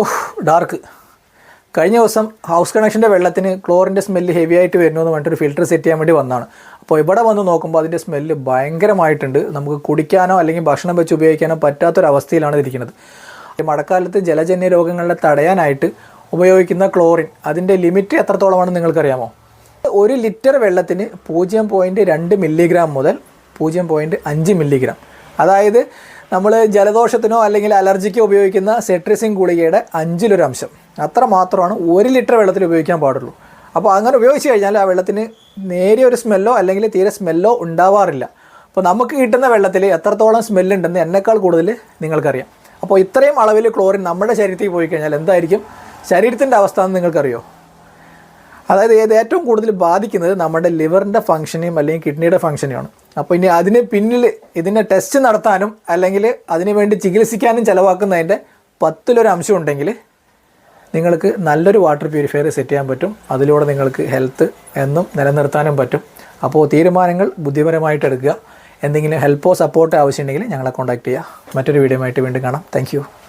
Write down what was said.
ഓഹ് dark കഴിഞ്ഞ ദിവസം house കണക്ഷന്റെ വെള്ളത്തിന് ക്ലോറിന്റെ സ്മെല്ല് ഹെവി ആയിട്ട് വരുന്നു എന്ന് പറഞ്ഞിട്ട് ഒരു ഫിൽറ്റർ സെറ്റ് ചെയ്യാൻ വേണ്ടി വന്നതാണ്. അപ്പോൾ ഇവിടെ വന്ന് നോക്കുമ്പോൾ അതിന്റെ സ്മെല്ല് ഭയങ്കരമായിട്ടുണ്ട്. നമുക്ക് കുടിക്കാനോ അല്ലെങ്കിൽ ഭക്ഷണം വെച്ച് ഉപയോഗിക്കാനോ പറ്റാത്തൊരവസ്ഥയിലാണ് ഇരിക്കുന്നത്. മഴക്കാലത്ത് ജലജന്യ രോഗങ്ങളെ തടയാനായിട്ട് ഉപയോഗിക്കുന്ന ക്ലോറിൻ അതിന്റെ ലിമിറ്റ് എത്രത്തോളമാണെന്ന് നിങ്ങൾക്കറിയാമോ? ഒരു ലിറ്റർ വെള്ളത്തിന് പൂജ്യം പോയിന്റ് രണ്ട് മില്ലിഗ്രാം മുതൽ പൂജ്യം പോയിന്റ് അഞ്ച് മില്ലിഗ്രാം അതായത് നമ്മൾ ജലദോഷത്തിനോ അല്ലെങ്കിൽ അലർജിക്കോ ഉപയോഗിക്കുന്ന സെട്രിസിൻ ഗുളികയുടെ അഞ്ചിലൊരു അംശം അത്ര മാത്രമാണ് ഒരു ലിറ്റർ വെള്ളത്തിൽ ഉപയോഗിക്കാൻ പാടുള്ളൂ. അപ്പോൾ അങ്ങനെ ഉപയോഗിച്ച് കഴിഞ്ഞാൽ ആ വെള്ളത്തിന് നേരിയ ഒരു സ്മെല്ലോ അല്ലെങ്കിൽ തീരെ സ്മെല്ലോ ഉണ്ടാവാറില്ല. അപ്പോൾ നമുക്ക് കിട്ടുന്ന വെള്ളത്തിൽ എത്രത്തോളം സ്മെല്ലുണ്ടെന്ന് എന്നേക്കാൾ കൂടുതൽ നിങ്ങൾക്കറിയാം. അപ്പോൾ ഇത്രയും അളവിൽ ക്ലോറിൻ നമ്മുടെ ശരീരത്തിൽ പോയി കഴിഞ്ഞാൽ എന്തായിരിക്കും? ശരീരത്തിന്റെ അവസ്ഥ എന്ന് നിങ്ങൾക്കറിയോ? അതായത് ഇത് ഏറ്റവും കൂടുതൽ ബാധിക്കുന്നത് നമ്മുടെ ലിവറിന്റെ ഫംഗ്ഷനെയും അല്ലെങ്കിൽ കിഡ്നിയുടെ ഫംഗ്ഷനെയാണ് അപ്പോൾ ഇനി അതിന് പിന്നിൽ ഇതിന്റെ ടെസ്റ്റ് നടത്താനും അല്ലെങ്കിൽ അതിനുവേണ്ടി ചികിത്സിക്കാനും ചിലവാക്കുന്നതിന്റെ പത്തിലൊരു അംശം ഉണ്ടെങ്കിൽ നിങ്ങൾക്ക് നല്ലൊരു വാട്ടർ പ്യൂരിഫയർ സെറ്റ് ചെയ്യാൻ പറ്റും. അതിലൂടെ നിങ്ങൾക്ക് ഹെൽത്ത് എന്നും നിലനിർത്താനും പറ്റും. അപ്പോൾ തീരുമാനങ്ങൾ ബുദ്ധിപരമായിട്ട് എടുക്കുക. എന്തെങ്കിലും ഹെൽപ്പോ സപ്പോർട്ടോ ആവശ്യമുണ്ടെങ്കിൽ ഞങ്ങളെ കോൺടാക്ട് ചെയ്യുക. മറ്റൊരു വീഡിയോ ആയിട്ട് വീണ്ടും കാണാം. താങ്ക്